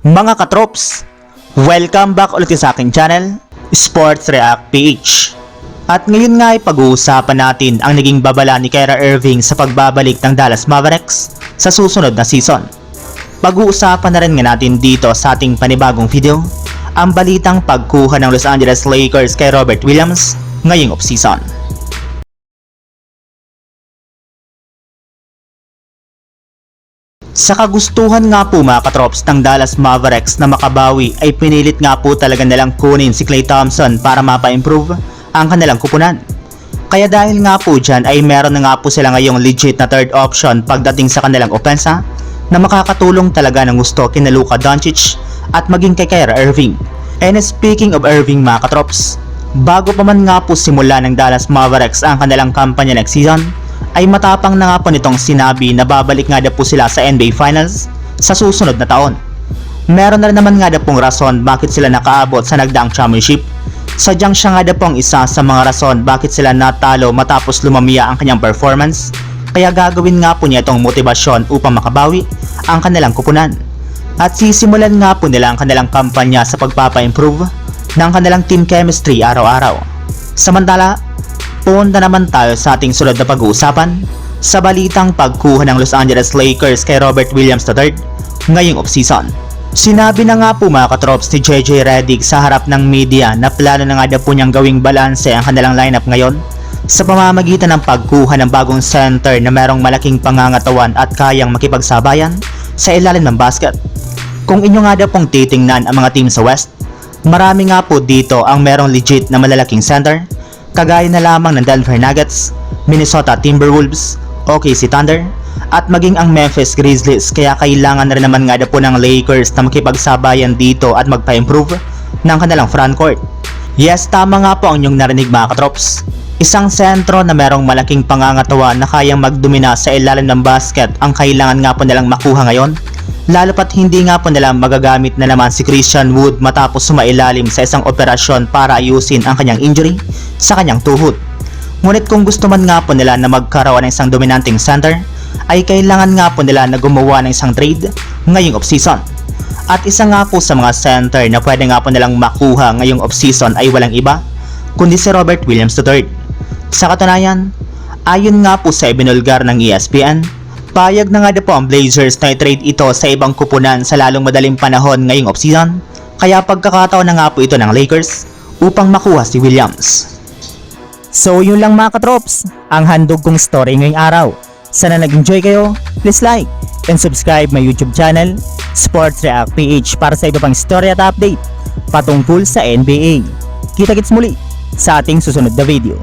Mga katrops, welcome back ulit sa aking channel, Sports React PH. At ngayon nga ay pag-uusapan natin ang naging babala ni Kyra Irving sa pagbabalik ng Dallas Mavericks sa susunod na season. Pag-uusapan na rin nga natin dito sa ating panibagong video, ang balitang pagkuha ng Los Angeles Lakers kay Robert Williams ngayong offseason. Sa kagustuhan nga po mga katrops ng Dallas Mavericks na makabawi ay pinilit nga po talaga nilang kunin si Klay Thompson para mapa-improve ang kanilang kupunan. Kaya dahil nga po dyan ay meron na nga po sila ngayong legit na third option pagdating sa kanilang opensa na makakatulong talaga ng gusto kina Luka Doncic at maging kay Kyra Irving. And speaking of Irving mga katrops, bago pa man nga po simula ng Dallas Mavericks ang kanilang kampanya next season, ay matapang na nga po nitong sinabi na babalik nga daw po sila sa NBA Finals sa susunod na taon. Meron na rin naman nga daw pong rason bakit sila nakaabot sa nagdaang championship. Sadyang siya nga daw pong isa sa mga rason bakit sila natalo matapos lumamia ang kanyang performance. Kaya gagawin nga po niya itong motibasyon upang makabawi ang kanilang kupunan. At sisimulan nga po nila ang kanilang kampanya sa pagpapa-improve ng kanilang team chemistry araw-araw. Samantala, punta naman tayo sa ating sunod na pag-uusapan sa balitang pagkuha ng Los Angeles Lakers kay Robert Williams III ngayong offseason. Sinabi na nga po mga katrops ni JJ Redick sa harap ng media na plano na nga daw po niyang gawing balanse ang kanilang lineup ngayon sa pamamagitan ng pagkuha ng bagong center na merong malaking pangangatawan at kayang makipagsabayan sa ilalim ng basket. Kung inyo nga daw pong titingnan ang mga team sa West, marami nga po dito ang merong legit na malalaking center kagaya na lamang ng Denver Nuggets, Minnesota Timberwolves, OKC Thunder, at maging ang Memphis Grizzlies kaya kailangan na rin naman nga daw po ng Lakers na makipagsabayan dito at magpa-improve ng kanilang frontcourt. Yes, tama nga po ang inyong narinig mga katrops. Isang sentro na merong malaking pangangatawa na kayang magdumina sa ilalim ng basket ang kailangan nga po nilang makuha ngayon. Lalo pat hindi nga po nila magagamit na naman si Christian Wood matapos sumailalim sa isang operasyon para ayusin ang kanyang injury sa kanyang tuhod. Ngunit kung gusto man nga po nila na magkaroon ng isang dominanting center, ay kailangan nga po nila na gumawa ng isang trade ngayong offseason. At isa nga po sa mga center na pwede nga po nilang makuha ngayong offseason ay walang iba, kundi si Robert Williams III. Sa katunayan, ayon nga po sa ibinulgar ng ESPN, payag na nga daw po ang Blazers na i-trade ito sa ibang kupunan sa lalong madaling panahon ngayong offseason, kaya pagkakataon na nga po ito ng Lakers upang makuha si Williams. So yun lang mga katrops, ang handog kong story ngayong araw. Sana nag-enjoy kayo, please like and subscribe my YouTube channel, Sports React PH para sa iba pang story at update patungkol sa NBA. Kita-kits muli sa ating susunod na video.